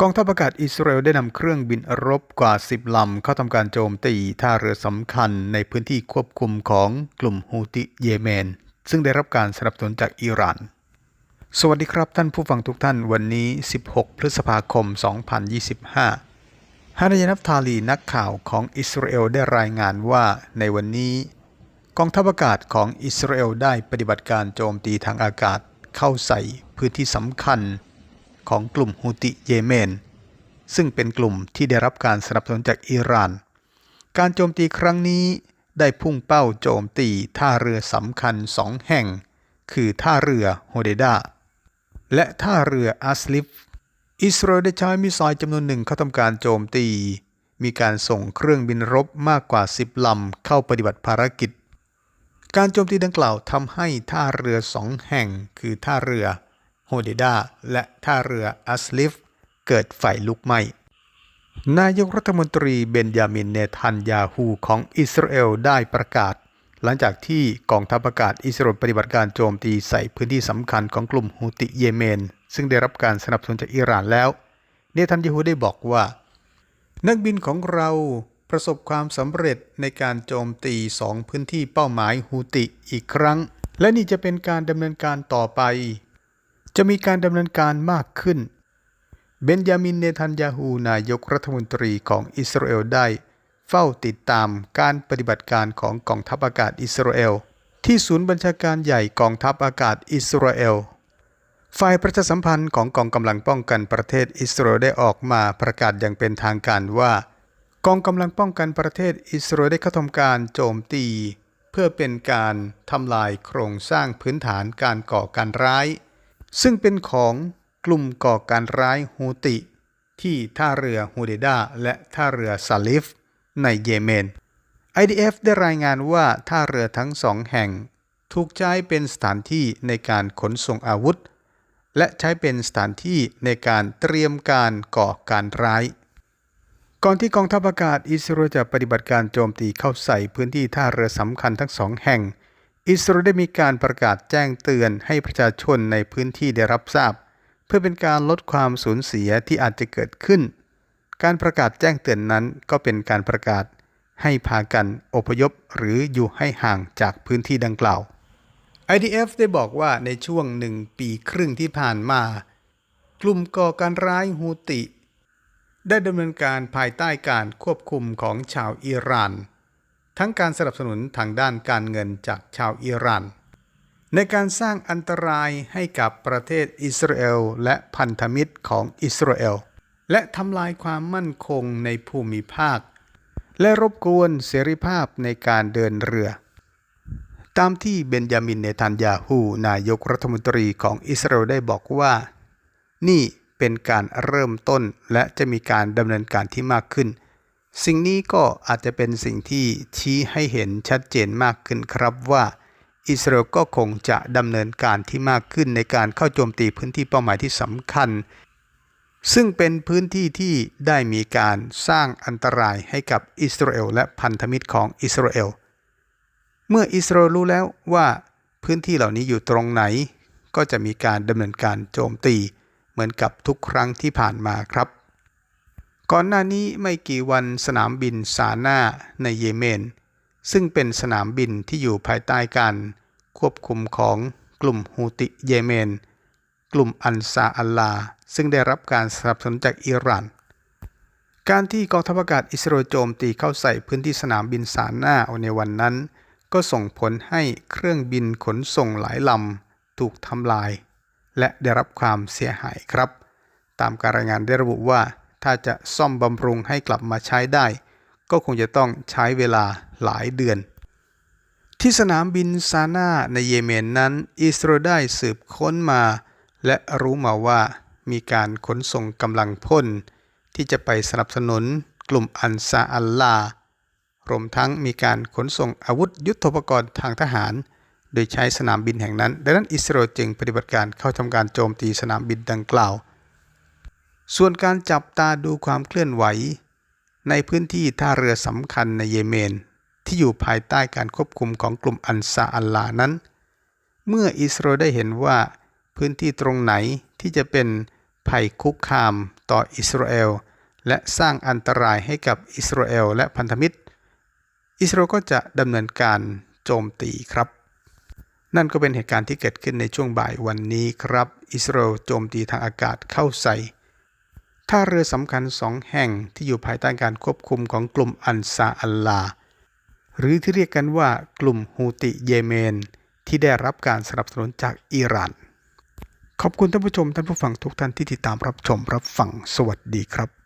กองทัพอากาศอิสราเอลได้นำเครื่องบินรบกว่า 10 ลำ เข้าทำการโจมตีท่าเรือสำคัญในพื้นที่ควบคุมของกลุ่มฮูติเยเมน ซึ่งได้รับการสนับสนุนจากอิหร่าน สวัสดีครับท่านผู้ฟังทุกท่านวันนี้ 16 พฤษภาคม 2025 ฮานายนับทาลีนักข่าวของอิสราเอลได้รายงานว่าในวันนี้ กองทัพอากาศของอิสราเอลได้ปฏิบัติการโจมตีทางอากาศเข้าใส่พื้นที่สำคัญ ของกลุ่มฮูติเยเมน ซึ่งเป็นกลุ่มที่ได้รับการสนับสนุนจากอิหร่าน การโจมตีครั้งนี้ได้พุ่งเป้าโจมตีท่าเรือสำคัญสองแห่ง คือท่าเรือโฮเดดาและท่าเรืออัสลิฟ อิสราเอลได้ใช้มิสไซล์จำนวนหนึ่งเข้าทำการโจมตี มีการส่งเครื่องบินรบมากกว่า 10 ลำเข้าปฏิบัติภารกิจ การโจมตีดังกล่าวทำให้ท่าเรือสองแห่ง คือท่าเรือ โฮเดดาและท่าเรืออัสลิฟเกิดไฟลุกไหม้นายกรัฐมนตรีเบนยามินเนทันยาฮูของอิสราเอลได้ประกาศ หลังจากที่กองทัพอากาศอิสราเอลปฏิบัติการโจมตีใส่พื้นที่สำคัญของกลุ่มฮูติเยเมน ซึ่งได้รับการสนับสนุนจากอิหร่านแล้ว เนทันยาฮูได้บอกว่า นักบินของเราประสบความสำเร็จในการโจมตีสองพื้นที่เป้าหมายฮูติอีกครั้ง และนี่จะเป็นการดำเนินการต่อไป จะมีการดำเนินการมากขึ้น เบนยามินเนทันยาฮูนายกรัฐมนตรีของอิสราเอลได้ เฝ้าติดตามการปฏิบัติการของกองทัพอากาศอิสราเอล ที่ศูนย์บัญชาการใหญ่กองทัพอากาศอิสราเอลฝ่ายประชาสัมพันธ์ของกองกำลังป้องกันประเทศอิสราเอลได้ออกมาประกาศอย่างเป็นทางการว่า กองกำลังป้องกันประเทศอิสราเอลได้เข้าทำการโจมตี เพื่อเป็นการทำลายโครงสร้างพื้นฐานการก่อการร้าย ซึ่งเป็นของกลุ่มก่อการร้ายฮูติ ที่ท่าเรือฮูเดดาและท่าเรือซาลิฟ ในเยเมน IDF ได้รายงานว่าท่าเรือทั้งสองแห่ง ถูกใช้เป็นสถานที่ในการขนส่งอาวุธ และใช้เป็นสถานที่ในการเตรียมการก่อการร้าย ก่อนที่กองทัพอากาศอิสราเอลจะปฏิบัติการโจมตีเข้าใส่พื้นที่ท่าเรือสำคัญทั้งสองแห่ง อิสราเอลได้มีการประกาศแจ้งเตือนให้ประชาชนในพื้นที่ได้รับทราบ เพื่อเป็นการลดความสูญเสียที่อาจจะเกิดขึ้น การประกาศแจ้งเตือนนั้นก็เป็นการประกาศให้พากันอพยพหรืออยู่ให้ห่างจากพื้นที่ดังกล่าว IDF ได้บอกว่าในช่วงหนึ่งปีครึ่งที่ผ่านมา กลุ่มก่อการร้ายฮูติ ได้ดำเนินการภายใต้การควบคุมของชาวอิหร่าน ทั้งการสนับสนุนทางด้านการเงินจากชาวอิหร่าน ในการสร้างอันตรายให้กับประเทศอิสราเอลและพันธมิตรของอิสราเอล และทำลายความมั่นคงในภูมิภาค และรบกวนเสรีภาพในการเดินเรือ ตามที่เบนยามินเนทันยาฮูนายกรัฐมนตรีของอิสราเอลได้บอกว่า นี่เป็นการเริ่มต้นและจะมีการดำเนินการที่มากขึ้น สิ่งนี้ก็อาจจะเป็นสิ่งที่ชี้ให้เห็นชัดเจนมากขึ้นครับว่าอิสราเอลก็คงจะดำเนินการที่มากขึ้นในการเข้าโจมตีพื้นที่เป้าหมายที่สำคัญ ซึ่งเป็นพื้นที่ที่ได้มีการสร้างอันตรายให้กับอิสราเอลและพันธมิตรของอิสราเอล เมื่ออิสราเอลรู้แล้วว่าพื้นที่เหล่านี้อยู่ตรงไหน ก็จะมีการดำเนินการโจมตีเหมือนกับทุกครั้งที่ผ่านมาครับ ก่อนหน้านี้ไม่กี่วันสนามบินซาน่าในเยเมน ซึ่งเป็นสนามบินที่อยู่ภายใต้การควบคุมของกลุ่มฮูติเยเมน กลุ่มอันซาอัลลา ซึ่งได้รับการสนับสนุนจากอิหร่าน การที่กองทัพอากาศอิสราเอลโจมตีเข้าใส่พื้นที่สนามบินซาน่าในวันนั้น ก็ส่งผลให้เครื่องบินขนส่งหลายลำถูกทำลาย และได้รับความเสียหายครับ ตามการรายงานได้ระบุว่า ถ้าจะซ่อมบำรุงให้กลับมาใช้ได้ ก็คงจะต้องใช้เวลาหลายเดือน ที่สนามบินซาน่าในเยเมนนั้น อิสราเอลได้สืบค้นมา และรู้มาว่ามีการขนส่งกำลังพ่นที่จะไปสนับสนุนกลุ่มอันซาอัลลารวมทั้งมีการขนส่งอาวุธยุทโธปกรณ์ทางทหาร โดยใช้สนามบินแห่งนั้น ดังนั้นอิสราเอลจึงปฏิบัติการเข้าทำการโจมตีสนามบินดังกล่าว ส่วนการจับตาดูความเคลื่อนไหว ในพื้นที่ท่าเรือสำคัญในเยเมน ที่อยู่ภายใต้การควบคุมของกลุ่มอันซาอัลลานั้น เมื่ออิสราเอลได้เห็นว่าพื้นที่ตรงไหนที่จะเป็นภัยคุกคามต่ออิสราเอลและสร้างอันตรายให้กับอิสราเอลและพันธมิตร อิสราเอลก็จะดำเนินการโจมตีครับ นั่นก็เป็นเหตุการณ์ที่เกิดขึ้นในช่วงบ่ายวันนี้ครับ อิสราเอลโจมตีทางอากาศเข้าใส่ ท่าเรือสำคัญสองแห่งที่อยู่ภายใต้การควบคุมของกลุ่มอันซาอัลลา หรือที่เรียกกันว่ากลุ่มฮูติเยเมน ที่ได้รับการสนับสนุนจากอิหร่าน ขอบคุณท่านผู้ชมท่านผู้ฟังทุกท่านที่ติดตามรับชมรับฟังสวัสดีครับ